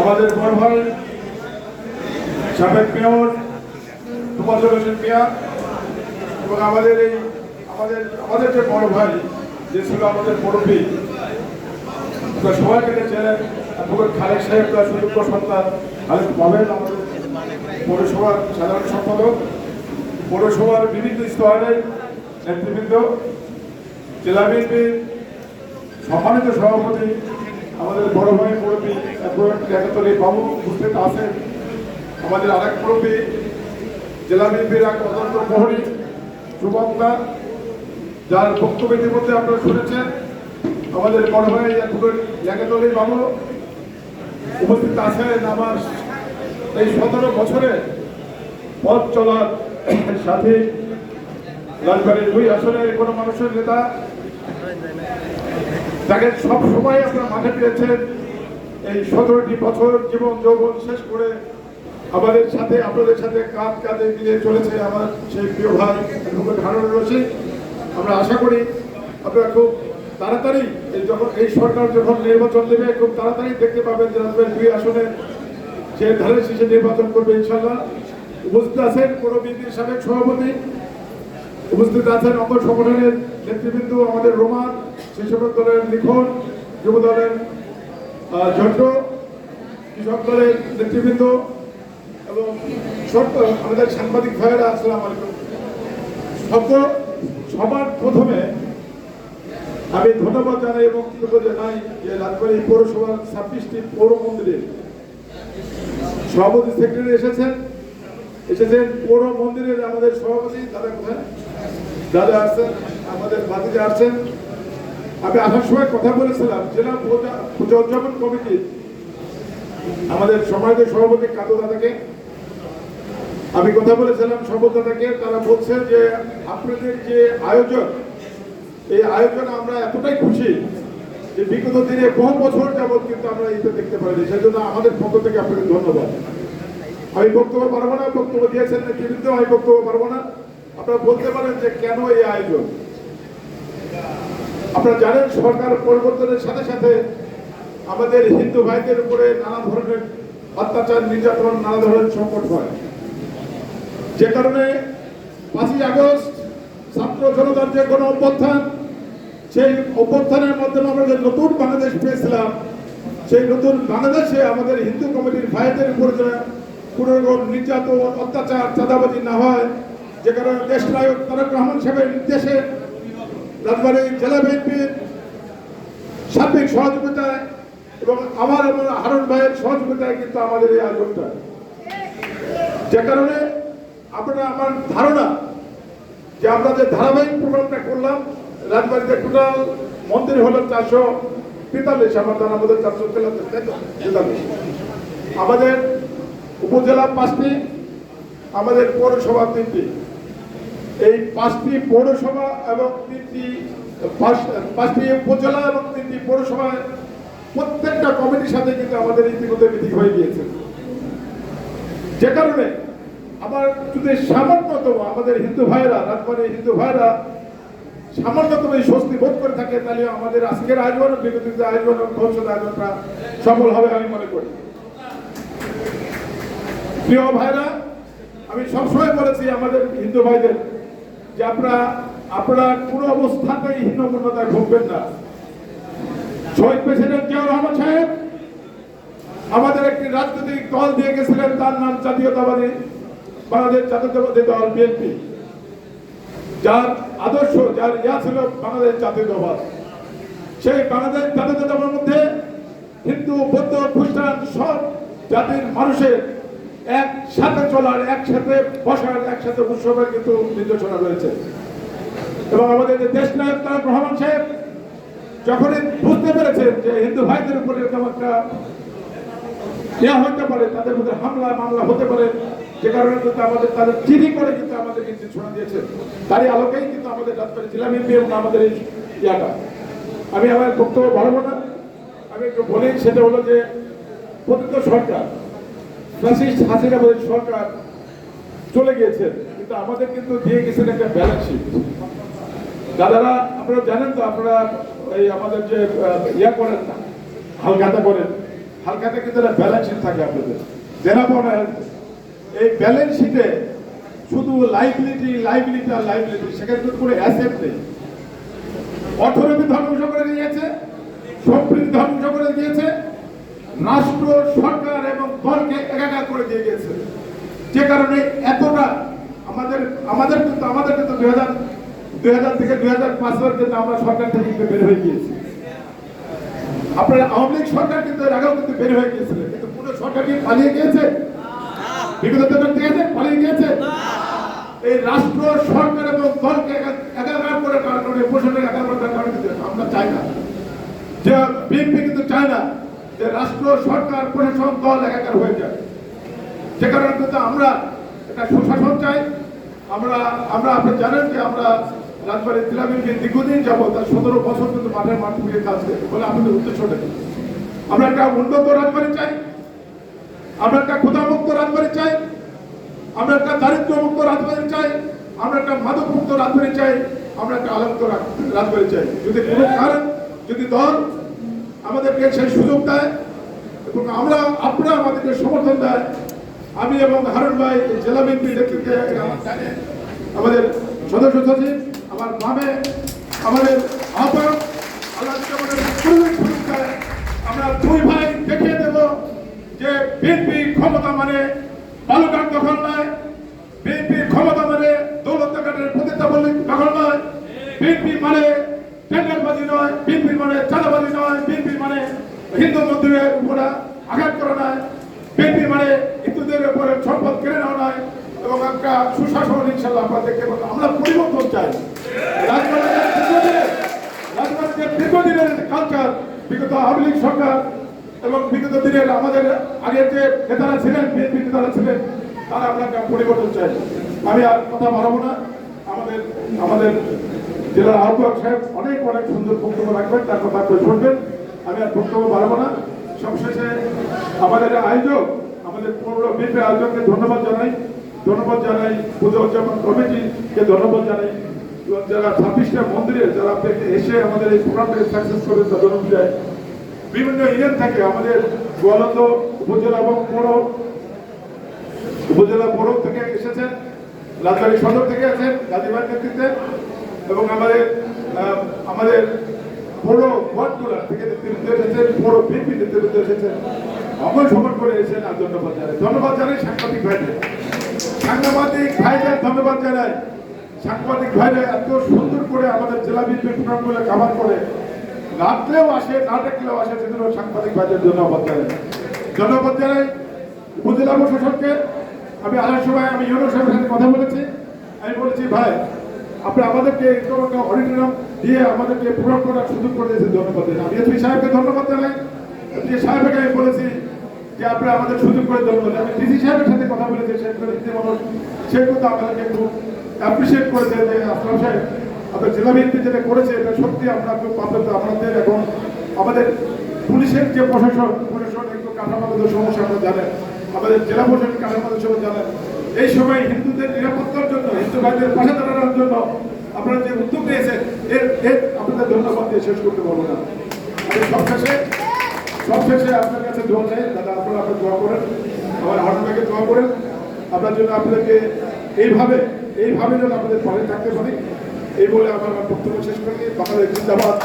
আমাদের বড় ভাই সাবেক মেয়র তোফাজল হোসেন মিয়া এবং আমাদের এই, আমাদের আমাদের যে বড় ভাই যে ছিল আমাদের মুরব্বী সবাইকে ছিলেন। অ্যাডভোকেট খালেক সাহেব তার সুযোগ্য সন্তান, খালেক পাবেন আমাদের পৌরসভার সাধারণ সম্পাদক, পৌরসভার বিভিন্ন স্তরের নেতৃবৃন্দ, জেলা বিএনপির সম্মানিত সভাপতি আমাদের বড় ভাই মুরব্বী অ্যাডভোকেট বাবু উপস্থিত আছেন। আমাদের আরেক মুরব্বী, জেলা বিএনপির এক অতন্ত্র প্রহরী যুবকরা যার বক্তব্য ইতিমধ্যে আপনারা শুনেছেন। আমাদের বড় ভাই অ্যাডভোকেট একাতলী বাবু উপস্থিত আছেন আমার এই সতেরো বছরে পথ চলার সাথে। রাজবাড়ির দুই আসনের কোনো মানুষের নেতা তাকে সব সময় আপনারা মাঠে পেয়েছেন, এই সতেরোটি বছর জীবন যৌবন শেষ করে আমাদের সাথে, আপনাদের সাথে কাঁধ কাঁধে মিলে চলেছে আমার সেই প্রিয় ভাই হারুন রশিদ। আমরা আশা করি আপনারা খুব তাড়াতাড়ি এই যখন, এই সরকার যখন নির্বাচন দেবে খুব তাড়াতাড়ি দেখতে পাবেন যে রাজবাড়ির দুই আসনে। সে ধানের শীষে নির্বাচন করবে ইনশাল্লাহ উপস্থিত আছেন কোনো বিএনপির সাবেক সভাপতি উপস্থিত আছেন অঙ্গ সংগঠনের নেতৃবৃন্দ আমাদের রোমান শিক্ষক দলের লিখন যুব দলের ঝন্ড কৃষক দলের নেতৃবৃন্দ এবং আমাদের সাংবাদিক ভাইয়েরা, আসসালাম আলাইকুম। শব্দ সবার প্রথমে আমি ধন্যবাদ জানাই এবং কৃতজ্ঞ জানাই যে রাজবাড়ী পৌরসভার ছাব্বিশটি পৌর মন্দিরের সভাপতি সেক্রেটারি এসেছেন। এসেছেন পৌর মন্দিরের আমাদের সভাপতি দাদা কোথায়? দাদা আসছেন আমাদের ভাতিজা আসছেন আমি আসার সময় কথা বলেছিলাম, জেলা পূজা কমিটির আমাদের সমাজের সভাপতি কাদু দাদাকে। আমি কথা বলেছিলাম শপথ দাদাকে। তারা বলছেন যে, আপনাদের যে আয়োজন, এই আয়োজন আমরা এতটাই খুশি যে বিগত দিনে বহু বছর যাবৎ কিন্তু আমরা এটা দেখতে পারিনি সেজন্য আমাদের পক্ষ থেকে আপনাকে ধন্যবাদ। আমি বক্তব্য পারব না, বক্তব্য দিয়েছেন নেতৃবৃন্দ আমি বক্তব্য পারব না। আপনারা বলতে পারেন যে কেন এই আয়োজন? আপনারা জানেন সরকার পরিবর্তনের সাথে সাথে আমাদের হিন্দু ভাইদের উপরে নানা ধরনের অত্যাচার, নির্যাতন, নানা ধরনের সংকট হয়। যে কারণে পাঁচই আগস্ট ছাত্র জনতার যে কোনো অভ্যুত্থান, সেই অভ্যুত্থানের মাধ্যমে আমরা যে নতুন বাংলাদেশ পেয়েছিলাম, সেই নতুন বাংলাদেশে আমাদের হিন্দু কমিটির ভাইদের উপর যে কোনো রকম নির্যাতন, অত্যাচার, চাঁদাবাজি না হয় যে কারণে দেশ নায়ক তারেক রহমান সাহেবের নির্দেশে রাজবাড়ী জেলা বিএনপির সার্বিক সহযোগিতায় এবং আমার এবং হারুন ভাইয়ের সহযোগিতায় কিন্তু আমাদের এই আয়োজনটা। যে কারণে আপনারা আমার ধারণা যে আমরা যে ধারাবাহিক প্রোগ্রামটা করলাম, রাজবাড়িতে টোটাল মন্দির হলো চারশো তেতাল্লিশ, আমার জানা আমাদের চারশো তেতাল্লিশ। আমাদের উপজেলা পাঁচটি, আমাদের পৌরসভা তিনটি। এই পাঁচটি পৌরসভা এবং তিনটি পাঁচটি উপজেলা এবং তিনটি পৌরসভায় প্রত্যেকটা কমিটির সাথে কিন্তু আমাদের ইতিমধ্যে মিটিং হয়ে গিয়েছে। যে কারণে আমার যদি সামান্যতম আমাদের হিন্দু ভাইরা রাজবাড়ির হিন্দু ভাইরা সামান্যতম এই স্বস্তি বোধ করে থাকে, তাহলে আমাদের আজকের আয়োজন, বিগত আয়োজন ভবিষ্যৎ আয়োজনটা সফল হবে আমি মনে করি। প্রিয় ভাইরা, আমি সবসময় বলেছি আমাদের হিন্দু ভাইদের যে আপনারা আপনারা কোনো অবস্থাতেই হীনমন্যতায় ভুগবেন না। শহীদ প্রেসিডেন্ট জিয়াউর রহমান সাহেব আমাদের একটি রাজনৈতিক দল দিয়ে গেছিলেন, তার নাম জাতীয়তাবাদী বাংলাদেশ জাতীয়তাবাদী দল, বিএনপি। যার আদর্শ, যার ইয়া ছিল বাংলাদেশ জাতীয়তাবাদ। সেই বাংলাদেশ জাতীয়তাবাদের মধ্যে হিন্দু, বৌদ্ধ, খ্রিস্টান সব জাতির মানুষের একসাথে চলার, একসাথে বসার, একসাথে উৎসবের কিন্তু নির্দেশনা রয়েছে। এবং আমাদের যে দেশ নায়ক তারেক রহমান সাহেব যখনই বুঝতে পেরেছেন যে হিন্দু ভাইদের উপরে এরকম একটা ইয়া হতে পারে, তাদের মধ্যে হামলা, মামলা হতে পারে, যে কারণে কিন্তু আমাদের তাদের চিঠি করে কিন্তু আমাদের কিন্তু শোনা দিয়েছে। তারই আলোকেই কিন্তু আমাদের রাজবাড়ি জেলা বিএনপি এবং আমাদের এই ইয়াটা। আমি আমার বক্তব্য বাড়াবো না। আমি একটু বলি, সেটা হলো যে প্রকৃত সরকার ফ্যাসিস্ট হাসিনা বলে সরকার চলে গিয়েছেন কিন্তু আমাদের কিন্তু দিয়ে গেছেন একটা ব্যালেন্স শিট দাদারা, আপনারা জানেন তো, আপনারা এই আমাদের যে ইয়া করেন না, হালখাতা করেন হালকাতে কিন্তু একটা ব্যালেন্স শিট থাকে আপনাদের। দেনা পাওনা এই ব্যালেন্স শিটে শুধু লাইবিলিটি লাইবিলিটি আর লাইবিলিটি সেখানে কিন্তু কোনো অ্যাসেট নেই। অর্থনীতি ধ্বংস করে দিয়েছে, সম্প্রীতি ধ্বংস করে দিয়েছে রাষ্ট্র, সরকার এবং দলকে একাকার করে দিয়ে গেছে যে কারণে এতটা আমাদের আমাদের কিন্তু আমাদের কিন্তু দুই হাজার দুই হাজার থেকে দুই হাজার পাঁচ সাল কিন্তু আমরা সরকার থেকে কিন্তু বের হয়ে গিয়েছি। আপনার আওয়ামী লীগ সরকার কিন্তু এর আগেও কিন্তু বের হয়ে গিয়েছিল। কিন্তু পুরো সরকার কি পালিয়ে গিয়েছে? বিগত দিনের থেকে পালিয়ে গিয়েছে? এই রাষ্ট্র, সরকার এবং দলকে একা- একাকার করে কারণে পোষণের একাকার করে কারণে আমরা চাই না। যে বিএনপি কিন্তু চায় না। যে রাষ্ট্র, সরকার প্রশাসন দল একাকার হয়ে যায়। যে কারণে কিন্তু আমরা একটা সুশাসন চাই। আমরা আমরা আপনি জানেন যে আমরা রাজবাড়ি জেলাবিনকে দীর্ঘদিন যাব তার সতেরো বছর কিন্তু মাঠের মাঠ থেকে কাজ করি বলে আমাদের উদ্দেশ্যটা? আমরা একটা উন্নত রাজবাড়ি চাই। আমরা একটা ক্ষুধামুক্ত রাজবাড়ি চাই। আমরা একটা দারিদ্র মুক্ত রাজবাড়ি চাই। আমরা একটা মাদক মুক্ত রাজবাড়ি চাই। আমরা একটা আলোকিত রা- রাজবাড়ি চাই। যদি যদি দল আমাদেরকে সেই সুযোগ দেয় এবং আমরা আপনারা আমাদেরকে সমর্থন দেয়। আমি এবং হারুন ভাই জেলা বিএনপি নেতৃত্বে আমাদের সদস্য সচিব, আমার গ্রামে আমাদের আমরা দুই ভাই দেখিয়ে দেব যে বিএনপি ক্ষমতা মানে বালুঘাট দখল নয় বিএনপি ক্ষমতা মানে দৌলতঘাটের প্রতিষ্ঠাবলী দখল নয় বিএনপি মানে টেন্ডারবাজি নয় বিএনপি মানে চাঁদাবাজি নয় বিএনপি মানে হিন্দু মন্দিরের উপরে আঘাত করা নয় বিএনপি মানে হিন্দুদের উপরে সম্পদ কেড়ে নেওয়া নয় এবং একটা সুশাসন ইনশাল্লাহ আমরা দেখতে পাবো। আমরা পরিবর্তন চাই। দীর্ঘদিনের কালচার বিগত আওয়ামী লীগ সরকার এবং বিগত দিনের আমাদের আগের যে নেতারা ছিলেন, বিএনপি নেতারা ছিলেন, তারা আমরা একটা পরিবর্তন চাই। আমি আর কথা বাড়াবো না। আমাদের আমাদের জেলার আহ্বায়ক সাহেব অনেক অনেক সুন্দর বক্তব্য রাখবেন, তার কথা আপনি শুনবেন। আমি আর বক্তব্য বাড়াবো না। সবশেষে আমাদের আয়োজক, আমাদের পৌর বিএনপি আয়োজককে ধন্যবাদ জানাই। ধন্যবাদ জানাই পুজো উদযাপন কমিটিকে ধন্যবাদ জানাই। এবং যারা ছাব্বিশটা মন্দিরে, যারা এসে আমাদের এই প্রোগ্রামটাকে সাকসেস করে তাদের ধন্যবাদ যায় বিভিন্ন ইউনিয়ন থেকে আমাদের গোয়ালন্দ উপজেলা এবং পৌর উপজেলা পৌর থেকে এসেছেন রাজবাড়ী সদর থেকে আছেন গাজীবাদ নেতৃত্বে এবং আমাদের আমাদের পৌর ওয়ার্ডগুলা থেকে নেতৃত্ব এসেছেন পৌর বিএনপি নেতৃত্ব এসেছেন। অমল সমর করে এসেছেন আর ধন্যবাদ জানাই। ধন্যবাদ জানাই সাংবাদিক ভাইদের। সাংবাদিক ভাইদের ধন্যবাদ জানাই। সাংবাদিক ভাইরা এত সুন্দর করে আমাদের জেলা বিদ্যুৎ প্রোগ্রামগুলো কাভার করে। রাত্রেও আসে, না ডাকলেও আসে, সেজন্য সাংবাদিক ভাইদের ধন্যবাদ জানাই। ধন্যবাদ জানাই উপজেলা প্রশাসনকে। আমি আসার সময় আমি ইউনো সাহেবের সাথে কথা বলেছি। আমি বলেছি, ভাই আপনি আমাদেরকে অডিটোরিয়াম দিয়ে আমাদেরকে প্রোগ্রাম করার সুযোগ করে দিয়েছেন, ধন্যবাদ আমি এসপি সাহেবকে ধন্যবাদ জানাই। সাহেবকে আমি বলেছি যে আপনি আমাদের সুযোগ করে ধন্যবাদ আমি ডিসি সাহেবের সাথে কথা বলেছি, সে মানুষ। সে কিন্তু আমাদেরকে খুব অ্যাপ্রিসিয়েট করেছে যে আসলাম সাহেব আপনার জেলা বিএনপি যেটা করেছে, এটা সত্যি আমরা খুব আপনাদের এখন আমাদের পুলিশের যে প্রশাসন প্রশাসন একটু কাঠামোগত সমস্যা, আপনারা জানেন। আমাদের জেলা প্রশাসন কাঠামোগত সমস্যা জানেন। এই সময় হিন্দুদের নিরাপত্তার জন্য হিন্দু ভাইদের পাশে দাঁড়ানোর জন্য আপনারা যে উদ্যোগ নিয়েছেন, এর এর আপনাদের ধন্যবাদ দিয়ে শেষ করতে পারব না। সবশেষে সবশেষে আপনার কাছে দোয়া চাই, দাদা আপনারা আপনার দোয়া করেন, আমার হারুনাকে দোয়া করেন। আপনার জন্য আপনাদেরকে এইভাবে এইভাবে যেন আপনাদের পাশে থাকতে পারি। এই বলে আমার বক্তব্য শেষ করি। বাংলাদেশ জিন্দাবাদ।